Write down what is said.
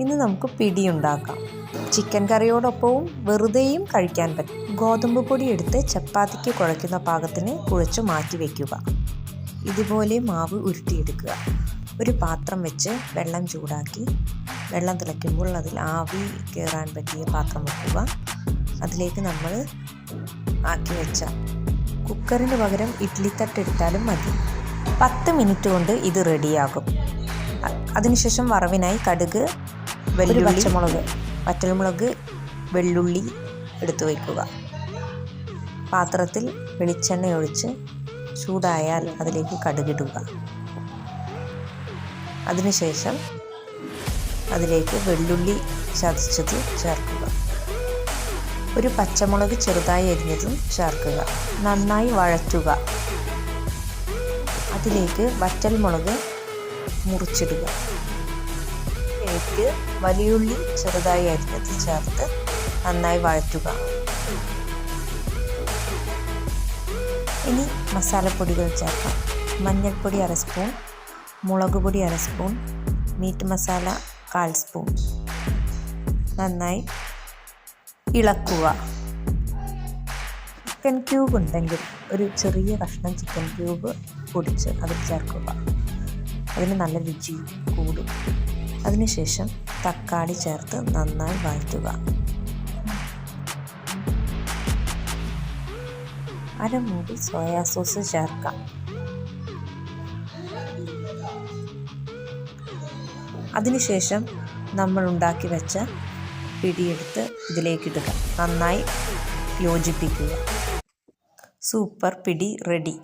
ഇന്ന് നമുക്ക് പിടി ഉണ്ടാക്കാം ചിക്കൻ കറിയോടൊപ്പവും വെറുതെയും കഴിക്കാൻ പറ്റും. ഗോതമ്പ് പൊടി എടുത്ത് ചപ്പാത്തിക്ക് കുഴയ്ക്കുന്ന പാകത്തിന് കുഴച്ച് മാറ്റി വയ്ക്കുക ഇതുപോലെ മാവ് ഉരുട്ടിയെടുക്കുക. ഒരു പാത്രം വെച്ച് വെള്ളം ചൂടാക്കി വെള്ളം തിളയ്ക്കുമ്പോൾ അതിൽ ആവി കയറാൻ പറ്റിയ പാത്രം വെക്കുക. അതിലേക്ക് നമ്മൾ ആക്കി വെച്ച കുക്കറിന് പകരം ഇഡ്ലിത്തട്ടെടുത്താലും മതി. പത്ത് മിനിറ്റ് കൊണ്ട് ഇത് റെഡിയാകും. അതിനുശേഷം വറവിനായി കടുക് വെല്ലുള്ളി പച്ചമുളക് വറ്റൽമുളക് വെള്ളുള്ളി എടുത്തു വയ്ക്കുക. പാത്രത്തിൽ വെളിച്ചെണ്ണ ഒഴിച്ച് ചൂടായാൽ അതിലേക്ക് കടുകിടുക. അതിനുശേഷം അതിലേക്ക് വെള്ളുള്ളി ചതച്ചത് ചേർക്കുക. ഒരു പച്ചമുളക് ചെറുതായി അരിഞ്ഞതും ചേർക്കുക. നന്നായി വഴറ്റുക. അതിലേക്ക് വറ്റൽമുളക് മുറിച്ചിടുക. ഇതിലേക്ക് വലിയുള്ളി ചെറുതായി അരിഞ്ഞത് ചേർത്ത് നന്നായി വഴറ്റുക. ഇനി മസാലപ്പൊടികൾ ചേർക്കാം. മഞ്ഞൾപ്പൊടി അര സ്പൂൺ മുളക് പൊടി അര സ്പൂൺ മീറ്റ് മസാല കാൽ സ്പൂൺ. നന്നായി ഇളക്കുക. ചിക്കൻ ക്യൂബ് ഉണ്ടെങ്കിൽ ഒരു ചെറിയ കഷ്ണം ചിക്കൻ ക്യൂബ് പൊടിച്ച് അതിൽ ചേർക്കുക. അതിന് നല്ല രുചി കൂടും. അതിനുശേഷം തക്കാളി ചേർത്ത് നന്നായി വഴറ്റുക. അരമൂടി സോയാ സോസ് ചേർക്കാം. അതിനുശേഷം നമ്മൾ ഉണ്ടാക്കി വെച്ച പിടിയെടുത്ത് ഇതിലേക്കിടുക. നന്നായി യോജിപ്പിക്കുക. സൂപ്പർ പിടി റെഡി.